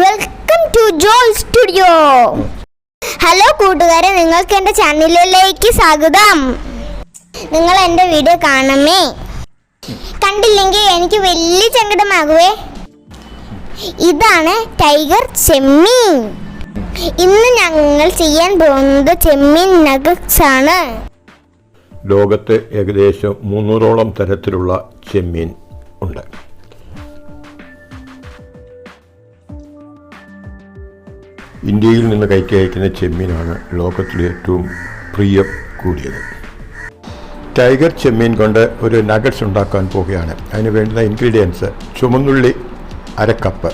Welcome to Joy studio hello കൂട്ടുകാരെ. നിങ്ങൾക്ക് എന്റെ ചാനലിലേക്ക് സ്വാഗതം. നിങ്ങൾ എന്റെ വീഡിയോ കാണമേ? കണ്ടില്ലെങ്കിൽ എനിക്ക് വലിയ ചങ്കടമാകുവേ ഇതാണ് ടൈഗർ ചെമ്മീൻ. ഇന്ന് ഞങ്ങൾ ചെയ്യാൻ പോകുന്നത് ചെമ്മീൻ നഗറ്റ്സ് ആണ്. ലോകത്ത് ഏകദേശം മുന്നൂറോളം തരത്തിലുള്ള ചെമ്മീൻ ഉണ്ട്. ഇന്ത്യയിൽ നിന്ന് കയറ്റി അയക്കുന്ന ചെമ്മീനാണ് ലോകത്തിലെ ഏറ്റവും പ്രിയം കൂടിയത്. ടൈഗർ ചെമ്മീൻ കൊണ്ട് ഒരു നഗറ്റ്സ് ഉണ്ടാക്കാൻ പോവുകയാണ്. അതിന് വേണ്ടുന്ന ഇൻഗ്രീഡിയൻസ് ചുമന്നുള്ളി അരക്കപ്പ്.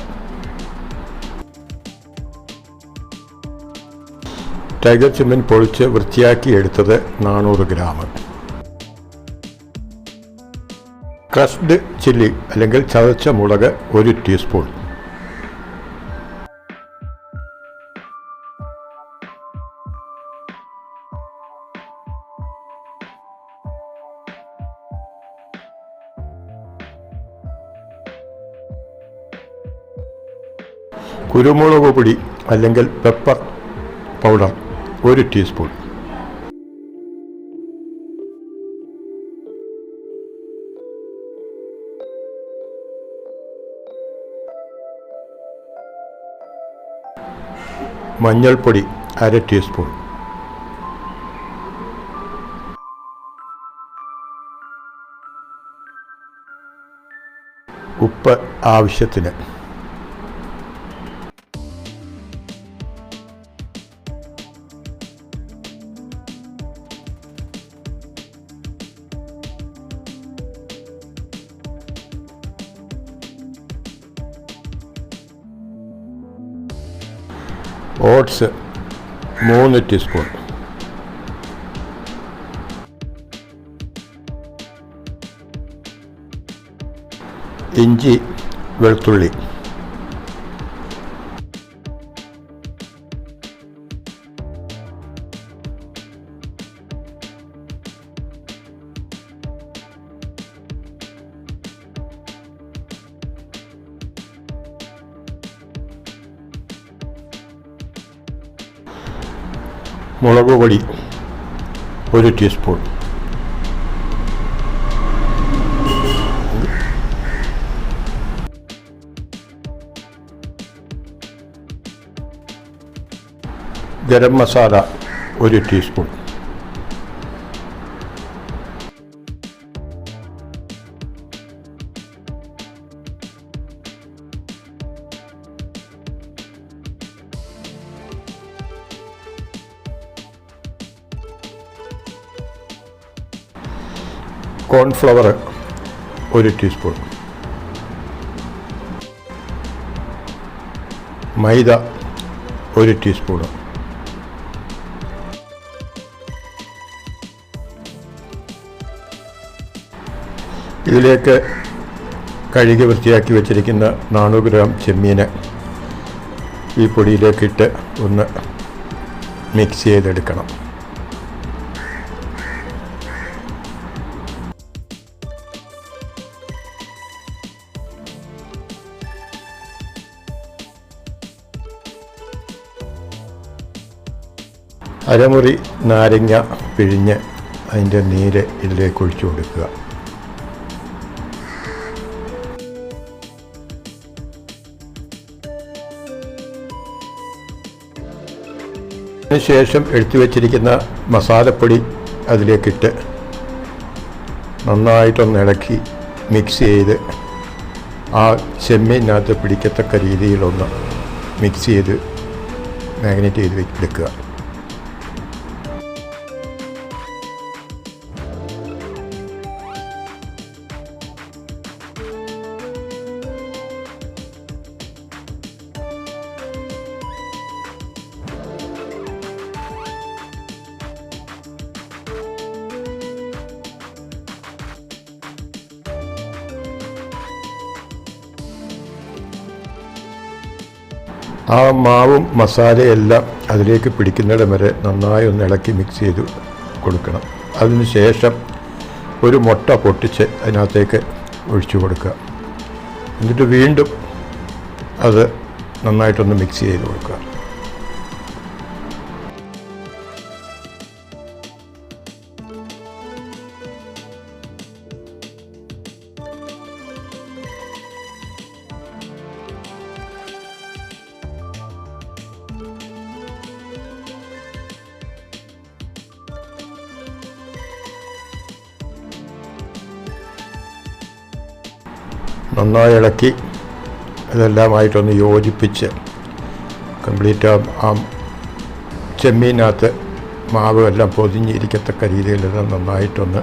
ടൈഗർ ചെമ്മീൻ പൊളിച്ച് വൃത്തിയാക്കി എടുത്തത് നാനൂറ് ഗ്രാം. ക്രഷ്ഡ് ചില്ലി അല്ലെങ്കിൽ ചതച്ച മുളക് ഒരു ടീസ്പൂൺ. കുരുമുളക് പൊടി അല്ലെങ്കിൽ പെപ്പർ പൗഡർ ഒരു ടീസ്പൂൺ മഞ്ഞൾപ്പൊടി അര ടീസ്പൂൺ ഉപ്പ് ആവശ്യത്തിന് ഓട്സ് മൂന്ന് ടീസ്പൂൺ. ഇഞ്ചി വെളുത്തുള്ളി. മുളക് പൊടി ഒരു ടീസ്പൂൺ ഗരം മസാല ഒരു ടീസ്പൂൺ കോൺഫ്ലവർ ഒരു ടീസ്പൂൺ. മൈദ ഒരു ടീസ്പൂൺ. ഇതിലേക്ക് കഴുകി വൃത്തിയാക്കി വെച്ചിരിക്കുന്ന നാനൂറ് ഗ്രാം ചെമ്മീനെ ഈ പൊടിയിലേക്കിട്ട് ഒന്ന് മിക്സ് ചെയ്തെടുക്കണം. അരമുറി നാരങ്ങ പിഴിഞ്ഞ് അതിന്റെ നീര് ഇതിലേക്ക് ഒഴിച്ചു കൊടുക്കുക. അതിനുശേഷം എടുത്തു വച്ചിരിക്കുന്ന മസാലപ്പൊടി അതിലേക്കിട്ട് നന്നായിട്ടൊന്ന് ഇളക്കി മിക്സ് ചെയ്ത് ആ ചെമ്മീനകത്ത് പിടിക്കത്തക്ക രീതിയിലൊന്ന് മിക്സ് ചെയ്ത് മാഗ്നേറ്റ് ചെയ്ത് എടുക്കുക. ആ മാവും മസാലയെല്ലാം അതിലേക്ക് പിടിക്കുന്നിടം വരെ നന്നായി ഒന്ന് ഇളക്കി മിക്സ് ചെയ്ത് കൊടുക്കണം. അതിന് ശേഷം ഒരു മുട്ട പൊട്ടിച്ച് അതിനകത്തേക്ക് ഒഴിച്ചു കൊടുക്കുക. എന്നിട്ട് വീണ്ടും അത് നന്നായിട്ടൊന്ന് മിക്സ് ചെയ്ത് കൊടുക്കുക. നന്നായി ഇളക്കി ഇതെല്ലാമായിട്ടൊന്ന് യോജിപ്പിച്ച് കംപ്ലീറ്റ് ആ ചെമ്മീനകത്ത് മാവ് എല്ലാം പൊതിഞ്ഞിരിക്കത്തക്ക രീതിയിലെല്ലാം നന്നായിട്ടൊന്ന്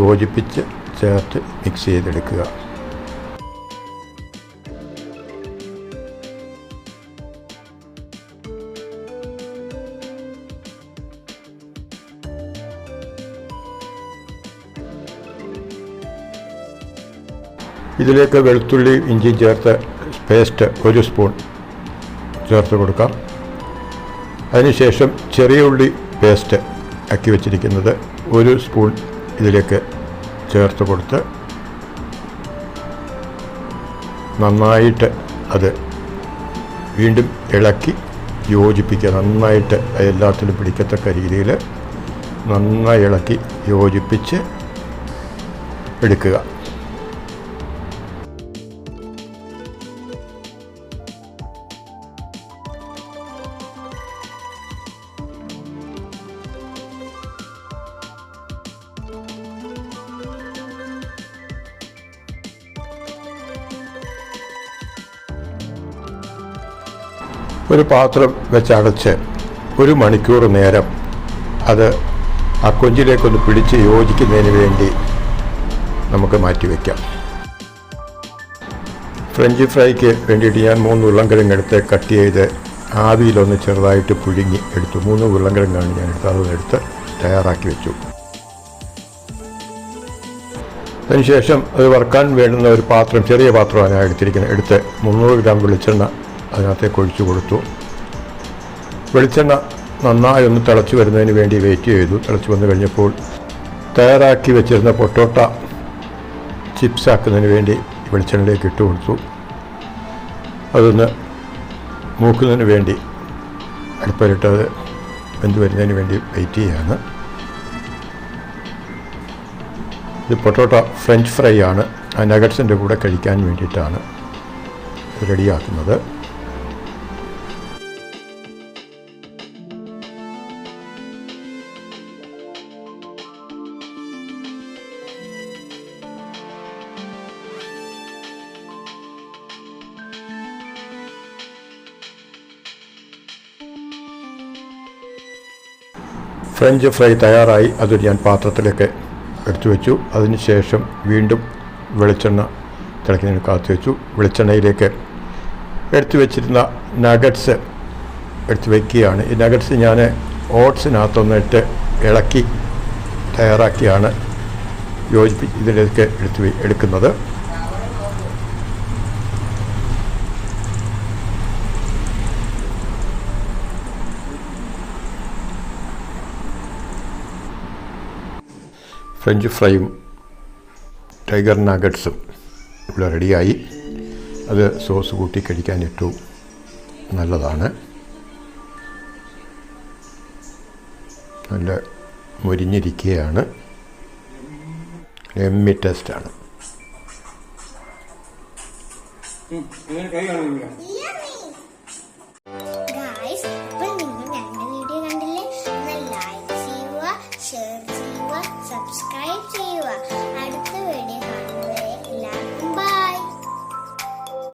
യോജിപ്പിച്ച് ചേർത്ത് മിക്സ് ചെയ്തെടുക്കുക. ഇതിലേക്ക് വെളുത്തുള്ളി ഇഞ്ചി ചേർത്ത് പേസ്റ്റ് ഒരു സ്പൂൺ ചേർത്ത് കൊടുക്കാം. അതിനുശേഷം ചെറിയ ഉള്ളി പേസ്റ്റ് ആക്കി വെച്ചിരിക്കുന്നത് ഒരു സ്പൂൺ ഇതിലേക്ക് ചേർത്ത് കൊടുത്ത് നന്നായിട്ട് അത് വീണ്ടും ഇളക്കി യോജിപ്പിക്കുക. നന്നായിട്ട് എല്ലാത്തിലും പിടിക്കത്തക്ക രീതിയിൽ നന്നായി ഇളക്കി യോജിപ്പിച്ച് എടുക്കുക. ഒരു പാത്രം വെച്ചടച്ച് ഒരു മണിക്കൂർ നേരം അത് ആ കൊഞ്ചിലേക്കൊന്ന് പിടിച്ച് യോജിക്കുന്നതിന് വേണ്ടി നമുക്ക് മാറ്റിവെക്കാം ഫ്രഞ്ച് ഫ്രൈക്ക് വേണ്ടിയിട്ട് ഞാൻ മൂന്ന് ഉരുളൻകിഴങ്ങ് എടുത്ത് കട്ട് ചെയ്ത് ആവിയിലൊന്ന് ചെറുതായിട്ട് പുഴുങ്ങി എടുത്തു. മൂന്ന് ഉരുളൻകിഴങ്ങാണ് ഞാൻ എടുത്ത് അതെടുത്ത് തയ്യാറാക്കി വെച്ചു. അതിനുശേഷം അത് വറുക്കാൻ വേണ്ടുന്ന ഒരു പാത്രം ചെറിയ പാത്രമാണ് ഞാൻ എടുത്തിരിക്കുന്നത്. എടുത്ത് മുന്നൂറ് ഗ്രാം വെളിച്ചെണ്ണ അതിനകത്തേക്ക് ഒഴിച്ചു കൊടുത്തു. വെളിച്ചെണ്ണ നന്നായി ഒന്ന് തിളച്ച് വരുന്നതിന് വേണ്ടി വെയിറ്റ് ചെയ്തു. തിളച്ച് വന്നു കഴിഞ്ഞപ്പോൾ തയ്യാറാക്കി വെച്ചിരുന്ന പൊട്ടോട്ട ചിപ്സ് ആക്കുന്നതിന് വേണ്ടി വെളിച്ചെണ്ണയിലേക്ക് ഇട്ട് കൊടുത്തു. അതൊന്ന് മൂക്കുന്നതിന് വേണ്ടി അടുപ്പിലിട്ടത് വെന്ത് വരുന്നതിന് വേണ്ടി വെയിറ്റ് ചെയ്യാണ്. ഇത് പൊട്ടോട്ട ഫ്രഞ്ച് ഫ്രൈ ആണ്. ആ നഗറ്റ്സിന്റെ കൂടെ കഴിക്കാൻ വേണ്ടിയിട്ടാണ് റെഡിയാക്കുന്നത് ഫ്രഞ്ച് ഫ്രൈ തയ്യാറായി. അത് ഞാൻ പാത്രത്തിലേക്ക് എടുത്തു വെച്ചു. അതിനുശേഷം വീണ്ടും വെളിച്ചെണ്ണ തിളയ്ക്കുന്നതിന് കാത്തു വെച്ചു. വെളിച്ചെണ്ണയിലേക്ക് എടുത്തു വെച്ചിരുന്ന നഗറ്റ്സ് എടുത്തു വയ്ക്കുകയാണ് ഈ നഗറ്റ്സ് ഞാൻ ഓട്സിനകത്തൊന്നിട്ട് ഇളക്കി തയ്യാറാക്കിയാണ് യോജിപ്പി ഇതിലേക്ക് എടുത്ത് എടുക്കുന്നത്. ഫ്രഞ്ച് ഫ്രൈയും ടൈഗർ നഗറ്റ്സും ഇവിടെ റെഡിയായി. അത് സോസ് കൂട്ടി കഴിക്കാൻ ഏറ്റവും നല്ലതാണ്. നല്ല മുരിഞ്ഞിരിക്കുകയാണ്. എമ്മി ടേസ്റ്റാണ്.